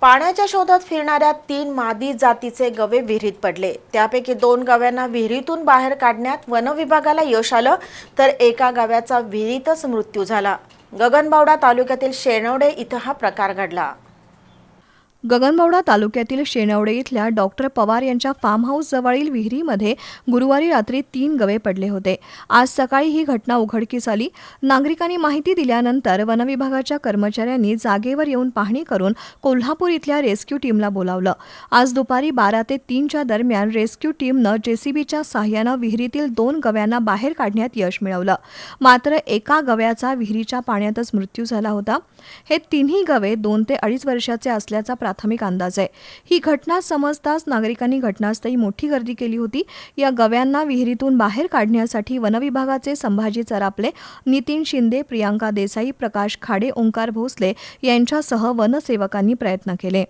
पाण्याच्या शोधात फिरणाऱ्या तीन मादी जातीचे गवे विहिरीत पडले. त्यापैकी दोन गव्यांना विहिरीतून बाहेर काढण्यात वनविभागाला यश आलं तर एका गव्याचा विहिरीतच मृत्यू झाला. गगनबावडा तालुक्यातील शेणवडे इथं हा प्रकार घडला. गगनबावडा तालुक्यातील शेनवडे इथल्या डॉक्टर पवार यांच्या फार्म हाऊस जवळील विहिरीमध्ये गुरुवारी रात्री तीन गवे पडले होते. आज सकाळी ही घटना उघडकीस आली. नागरिकांनी माहिती दिल्यानंतर वनविभागाच्या कर्मचाऱ्यांनी जागेवर येऊन पाहणी करून कोल्हापूर इथल्या रेस्क्यू टीमला बोलावलं. आज दुपारी बारा ते तीनच्या दरम्यान रेस्क्यू टीमनं जेसीबीच्या सहाय्यानं विहिरीतील दोन गव्यांना बाहेर काढण्यात यश मिळवलं. मात्र एका गव्याचा विहिरीच्या पाण्यातच मृत्यू झाला होता. हे तिन्ही गवे दोन ते अडीच वर्षाचे असल्याचा प्राथमिक अंदाज आहे. ही घटना समजताच नागरिकांनी घटनास्थळी मोठी गर्दी केली होती. या गव्यांना विहिरीतून बाहेर काढण्यासाठी वनविभागाचे संभाजी चरापले नितीन शिंदे प्रियांका देसाई प्रकाश खाडे ओंकार भोसले यांच्यासह वनसेवकांनी प्रयत्न केले.